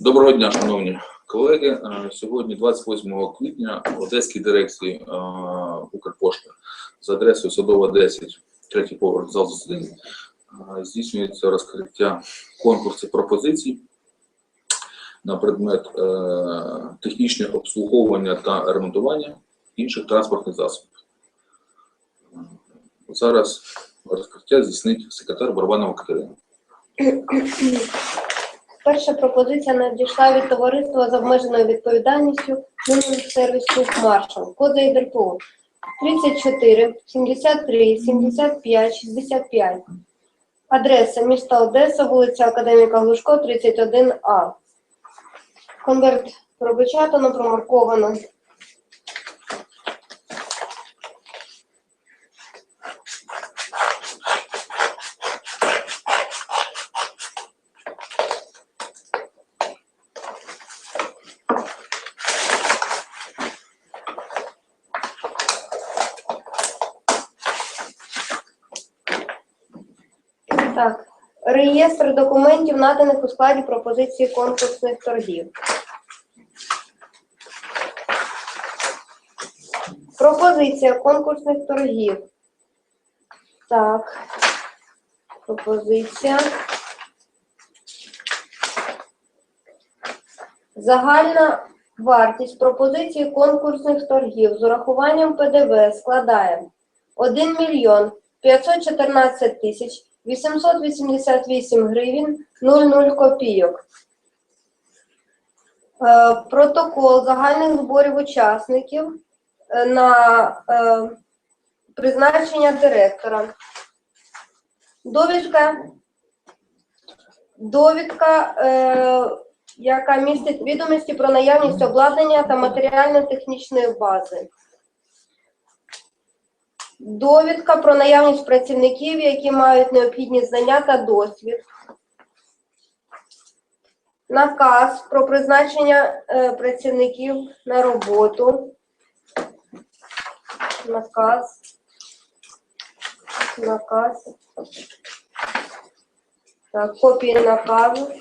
Доброго дня, шановні колеги. Е, Сьогодні, 28 квітня, в Одеській дирекції е, Укрпошти за адресою Садова 10, третій поверх зал засідань, е, здійснюється розкриття конкурсу пропозицій на предмет е, технічного обслуговування та ремонтування інших транспортних засобів. Зараз розкриття здійснить секретар Барабанова Катерина. Перша пропозиція надійшла від товариства з обмеженою відповідальністю Юніон сервіс Клуб Маршал. Код за 34 73 75 65. Адреса міста Одеса, вулиця Академіка Глушко, 31А. Конверт пропечатано, промарковано. Так, реєстр документів, наданих у складі пропозиції конкурсних торгів. Пропозиція конкурсних торгів. Так. Пропозиція. Загальна вартість пропозиції конкурсних торгів з урахуванням ПДВ складає 1 мільйон 514 тисяч 888 гривень 00 копійок. Е, Протокол загальних зборів учасників е, на е, призначення директора. Довідка, довідка, яка містить відомості про наявність обладнання та матеріально-технічної бази. Довідка про наявність працівників, які мають необхідні знання та досвід. Наказ про призначення е, працівників на роботу. Наказ. Наказ. Так, копії наказу.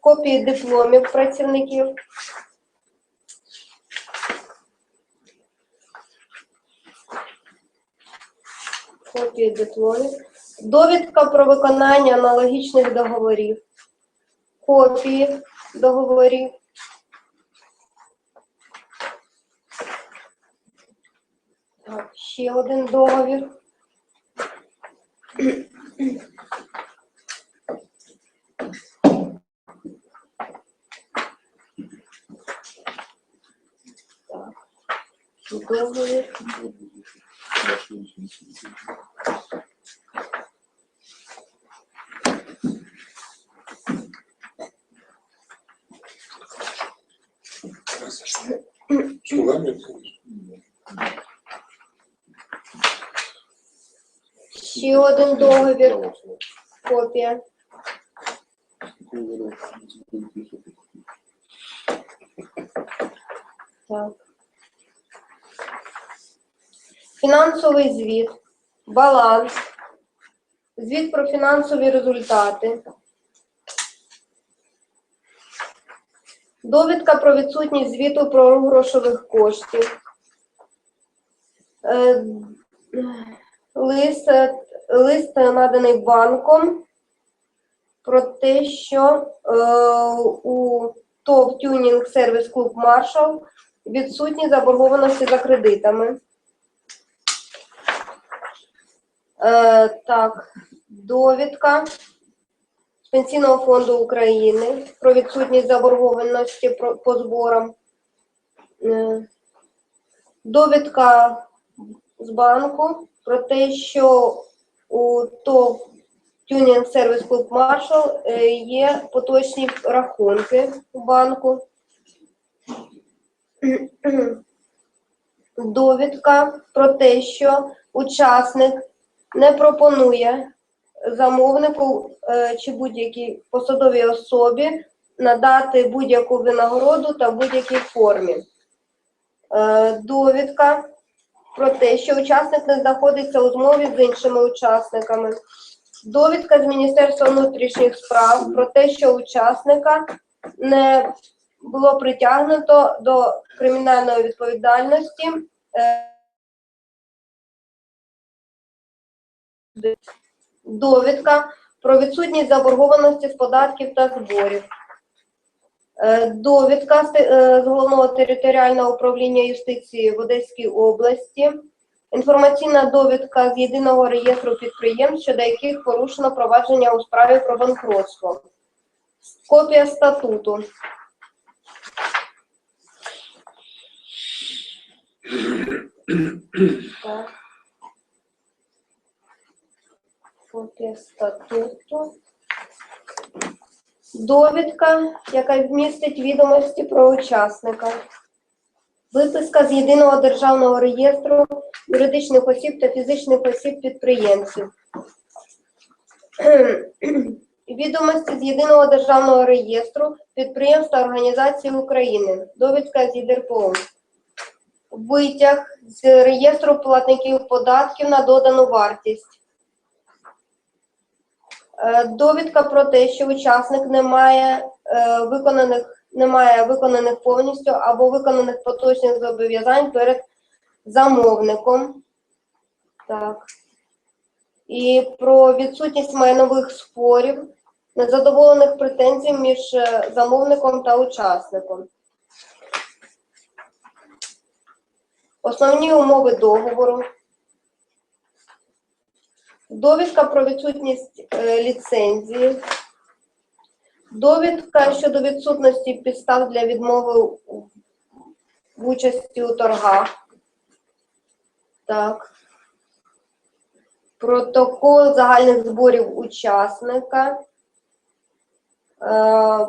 Копії дипломів працівників. Копії дипломів. Довідка про виконання аналогічних договорів. Копії договорів. Так, ще один договір. Так, договір. Ще один договір. Копія. Так. Фінансовий звіт, Баланс, звіт про фінансові результати, довідка про відсутність звіту про грошових коштів, е, лист, е, лист наданий банком про те, що е, у ТОВ Тюнінг Сервіс Клуб Маршал відсутні заборгованості за кредитами. Е, так, довідка Пенсійного фонду України про відсутність заборгованості по зборам. Е, довідка з банку про те, що у ТОВ Тюнінг Сервіс Клуб Маршал є поточні рахунки у банку. Довідка про те, що учасник не пропонує замовнику е, чи будь-якій посадовій особі надати будь-яку винагороду та в будь-якій формі. Е, Довідка про те, що учасник не знаходиться у змові з іншими учасниками. Довідка з Міністерства внутрішніх справ про те, що учасника не було притягнуто до кримінальної відповідальності. Довідка про відсутність заборгованості з податків та зборів. Е, Довідка е, з головного територіального управління юстиції в Одеській області. Інформаційна довідка з єдиного реєстру підприємств, щодо яких порушено провадження у справі про банкротство. Копія статуту. Так. Копія статуту. Довідка, яка вмістить відомості про учасника. Виписка з єдиного державного реєстру юридичних осіб та фізичних осіб підприємців. Відомості з єдиного державного реєстру підприємств та організацій України. Довідка з ЄДРПО. Витяг з реєстру платників податків на додану вартість. Е, Довідка про те, що учасник не має е, виконаних, не має виконаних повністю або виконаних поточних зобов'язань перед замовником. Так. І про відсутність майнових спорів, незадоволених претензій між е, замовником та учасником. Основні умови договору. Довідка про відсутність е, ліцензії. Довідка щодо відсутності підстав для відмови в участі у торгах. Так. Протокол загальних зборів учасника. Е,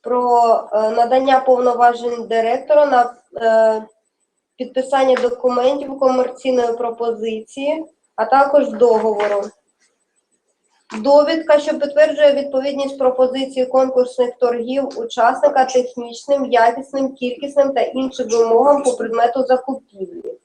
про е, надання повноважень директора на підписання документів комерційної пропозиції, а також договору. Довідка, що підтверджує відповідність пропозиції конкурсних торгів учасника технічним, якісним, кількісним та іншим вимогам по предмету закупівлі.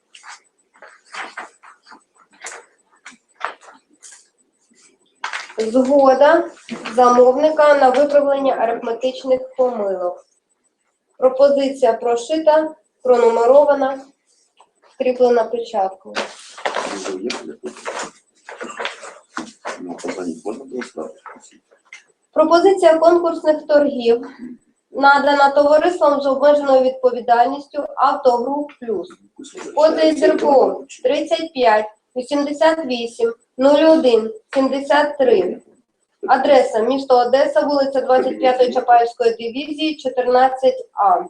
Згода замовника на виправлення арифметичних помилок. Пропозиція прошита, пронумерована, скріплена печаткою. Ну, позвонить можно было сразу? Пропозиція конкурсних торгів надана товариством з обмеженою відповідальністю Автогруп Плюс. Код ЗРПО 35 88 01 73. Адреса місто Одеса, вулиця 25 Чапаївської дивізії, 14А.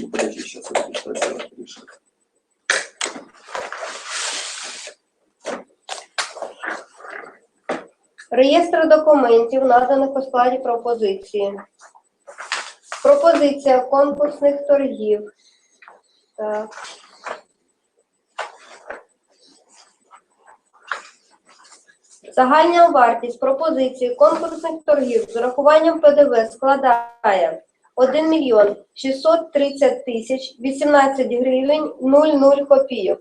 Ну, подожди, сейчас я буду сначала решать. Реєстр документів, наданих у складі пропозиції. Пропозиція конкурсних торгів. Так. Загальна вартість пропозиції конкурсних торгів з урахуванням ПДВ складає 1 мільйон 630 тисяч 18 гривень 00 копійок.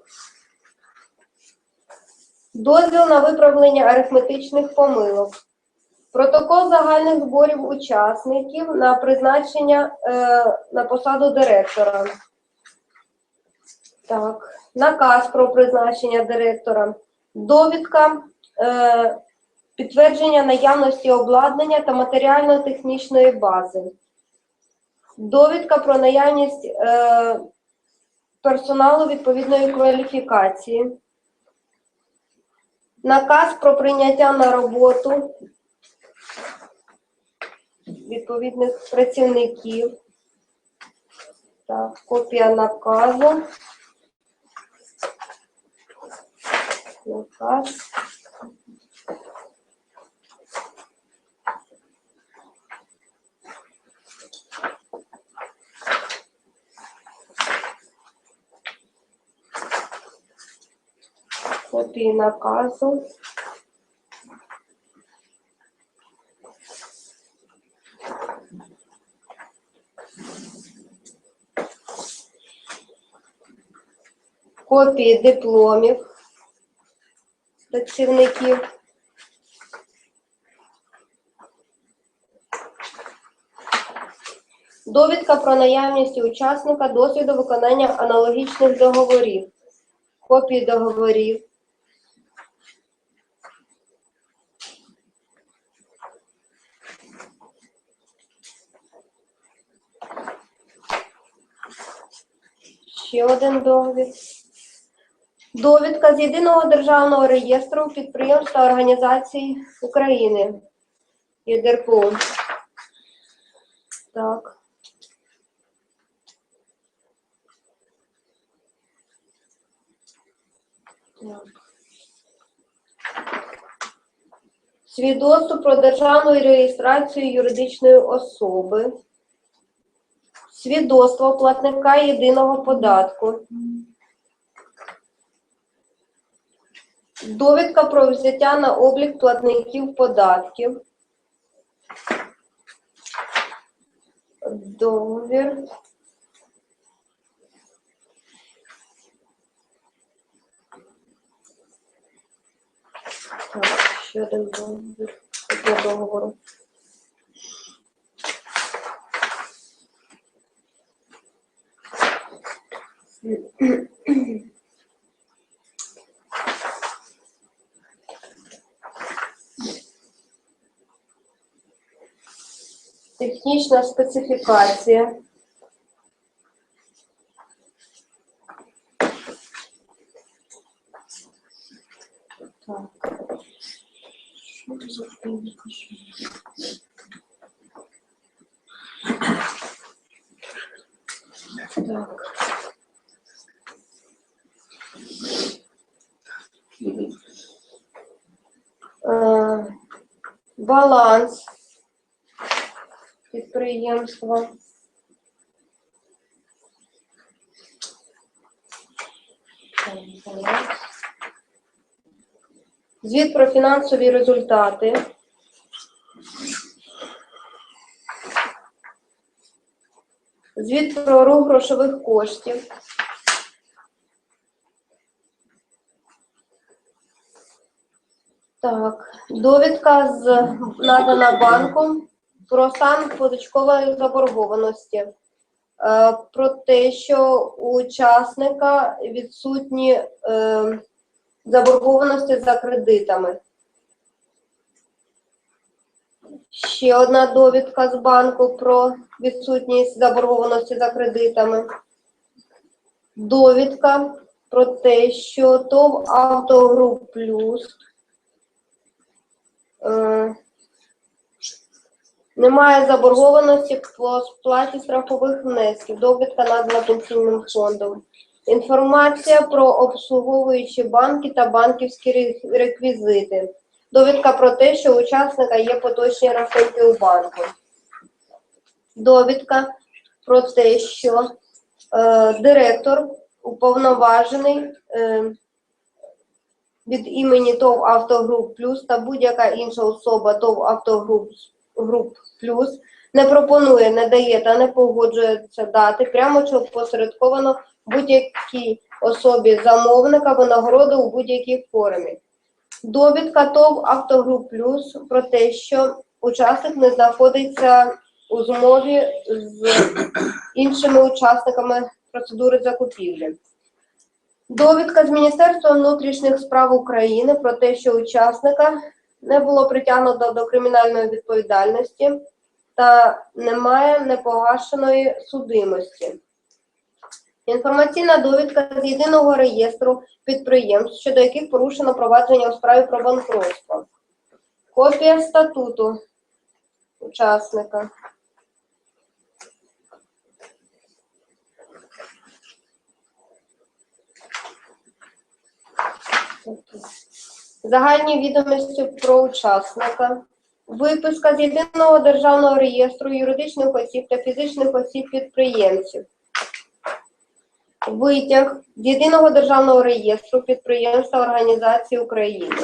Дозвіл на виправлення арифметичних помилок. Протокол загальних зборів учасників на призначення е, на посаду директора. Так. Наказ про призначення директора. Довідка е, підтвердження наявності обладнання та матеріально-технічної бази. Довідка про наявність е, персоналу відповідної кваліфікації. Наказ про прийняття на роботу відповідних працівників. Так, копія наказу. Наказ. копії наказу. Копії дипломів працівників. Довідка про наявність учасника досвіду виконання аналогічних договорів, копії договорів. Ще один договір. Довідка з єдиного державного реєстру підприємств та організацій України. ЄДРПО. Так. Так. Свідоцтво про державну реєстрацію юридичної особи. Свідоцтво платника єдиного податку. Довідка про взяття на облік платників податків. Договір. Так, ще один договір. Одне договору. Технічна специфікація. Так. Що це за техніка? Так. Мгм. Е, баланс Підприємства. Звіт про фінансові результати. Звіт про рух грошових коштів. Так, довідка з надана банком про стан позичкової заборгованості. Е, Про те, що у учасника відсутні е, заборгованості за кредитами. Ще одна довідка з банку про відсутність заборгованості за кредитами. Довідка про те, що ТОВ Автогруп Плюс е, немає заборгованості по сплаті страхових внесків. Довідка надана пенсійним фондом. Інформація про обслуговуючі банки та банківські реквізити. Довідка про те, що у учасника є поточні рахунки у банку. Довідка про те, що е, директор уповноважений е, від імені ТОВ Автогруп Плюс та будь-яка інша особа ТОВ Автогруп Груп Плюс не пропонує, не дає та не погоджується дати прямо чи опосередковано будь-якій особі замовника винагороду у будь-якій формі. Довідка ТОВ Автогруп Плюс про те, що учасник не знаходиться у змові з іншими учасниками процедури закупівлі. Довідка з Міністерства внутрішніх справ України про те, що учасника не було притягнуто до кримінальної відповідальності та немає непогашеної судимості. Інформаційна довідка з єдиного реєстру підприємств, щодо яких порушено провадження у справі про банкротство. Копія статуту учасника. Загальні відомості про учасника. Виписка з єдиного державного реєстру юридичних осіб та фізичних осіб підприємців. Витяг з єдиного державного реєстру підприємств та організацій України.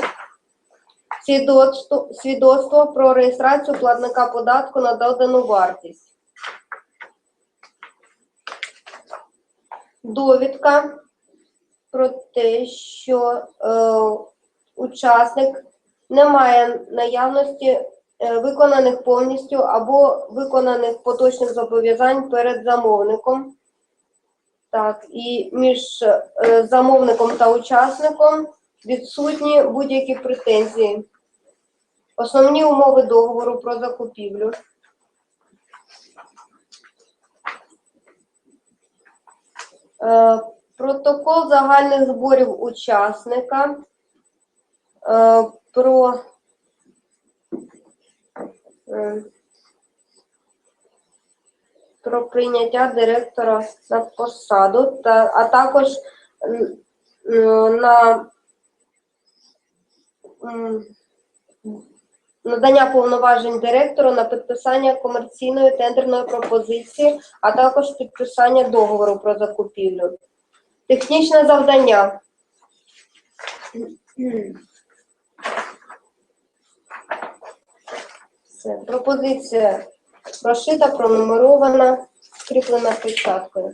Свідоцтво, свідоцтво про реєстрацію платника податку на додану вартість. Довідка про те, що е, учасник не має наявності е, виконаних повністю або виконаних поточних зобов'язань перед замовником. Так, і між е, замовником та учасником відсутні будь-які претензії. Основні умови договору про закупівлю. Е, Протокол загальних зборів учасника про е, про прийняття директора на посаду, та, а також на надання повноважень директору на підписання комерційної тендерної пропозиції, а також підписання договору про закупівлю. Технічне завдання. Все. Пропозиція прошита, пронумерована, скріплена печаткою.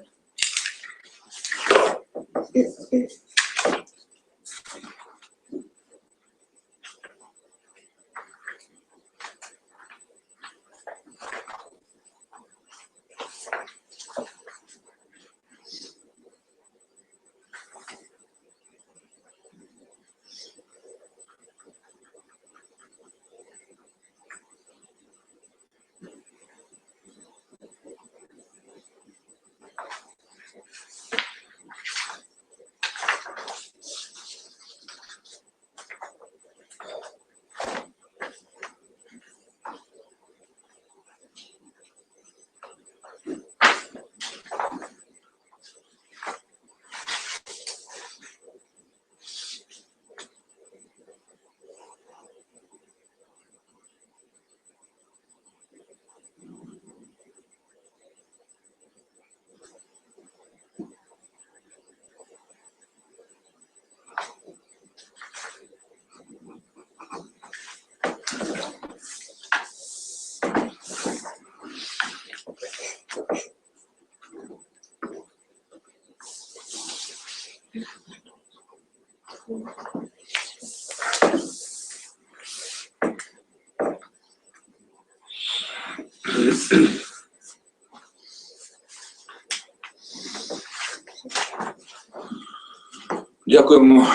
Дякуємо,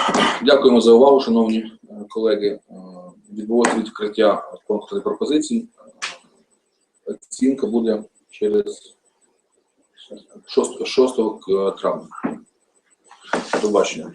дякуємо за увагу, шановні е, колеги. Е, Відбулося відкриття конкурсної пропозицій. Е, Оцінка буде через 6, 6 травня. До бачення.